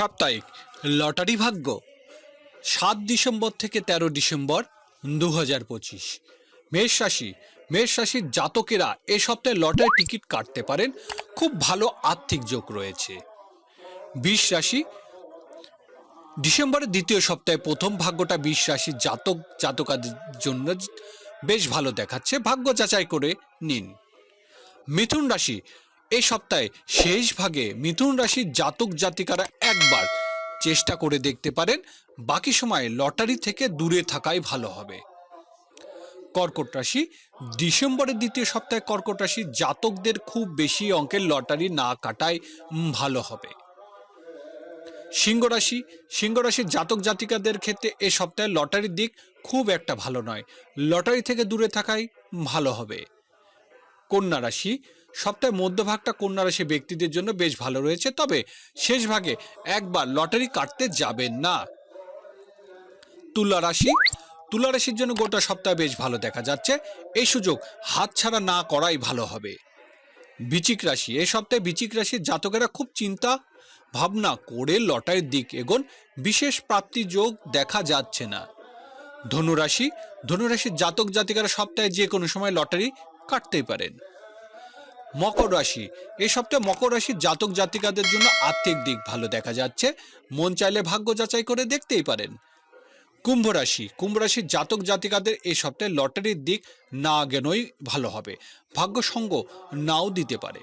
সাপ্তাহিক লটারি ভাগ্য, সাত ডিসেম্বর থেকে তেরো ডিসেম্বর দু হাজার পঁচিশ। মেষ রাশি, মেষ রাশির জাতকেরা এ সপ্তাহে লটারি টিকিট কাটতে পারেন। খুব ভালো আর্থিক যোগ রয়েছে। বিষ রাশি, ডিসেম্বরের দ্বিতীয় সপ্তাহে প্রথম ভাগ্যটা বিষ রাশির জাতক, জাতকাদের জন্য বেশ ভালো দেখাচ্ছে। ভাগ্য যাচাই করে নিন। মিথুন রাশি এই সপ্তাহে শেষ ভাগে মিথুন রাশির জাতক জাতিকারা একবার চেষ্টা করে দেখতে পারেন, বাকি সময় লটারি থেকে দূরে থাকাই ভালো হবে। কর্কট রাশি, ডিসেম্বরের দ্বিতীয় সপ্তাহে কর্কট রাশির জাতকদের খুব বেশি অঙ্কের লটারি না কাটাই ভালো হবে। সিংহ রাশি, সিংহ রাশির জাতক জাতিকাদের ক্ষেত্রে এ সপ্তাহে লটারির দিক খুব একটা ভালো নয়। লটারি থেকে দূরে থাকাই ভালো হবে। কন্যা রাশি সপ্তাহের মধ্যভাগটা কন্যা রাশি ব্যক্তিদের জন্য বেশ ভালো রয়েছে, তবে শেষ ভাগে একবার লটারি কাটতে যাবেন না। তুলা রাশি, তুলা রাশির জন্য গোটা সপ্তাহ বেশ ভালো দেখা যাচ্ছে। এই সুযোগ হাতছাড়া না করাই ভালো হবে। বিচিক রাশি, এই সপ্তাহে বিচিক রাশির জাতকেরা খুব চিন্তা ভাবনা করে লটারির দিক এগোন, বিশেষ প্রাপ্তি যোগ দেখা যাচ্ছে না। ধনুরাশি, ধনুরাশির জাতক জাতিকারা সপ্তাহে যে কোনো সময় লটারি কাটতেই পারেন। মকর রাশি। এই সপ্তাহে মকর রাশির জাতক জাতিকাদের জন্য আর্থিক দিক ভালো দেখা যাচ্ছে। মন চাইলে ভাগ্য যাচাই করে দেখতেই পারেন। কুম্ভ রাশি। কুম্ভ রাশির জাতক জাতিকাদের এই সপ্তাহে লটারির দিক না গেনই ভালো হবে। ভাগ্য সঙ্গ নাও দিতে পারে।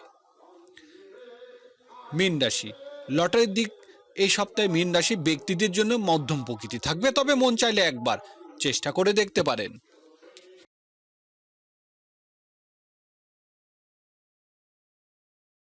মীন রাশি। লটারির দিক এই সপ্তাহে মীন রাশি ব্যক্তিদের জন্য মধ্যম প্রকৃতি থাকবে, তবে মন চাইলে একবার চেষ্টা করে দেখতে পারেন।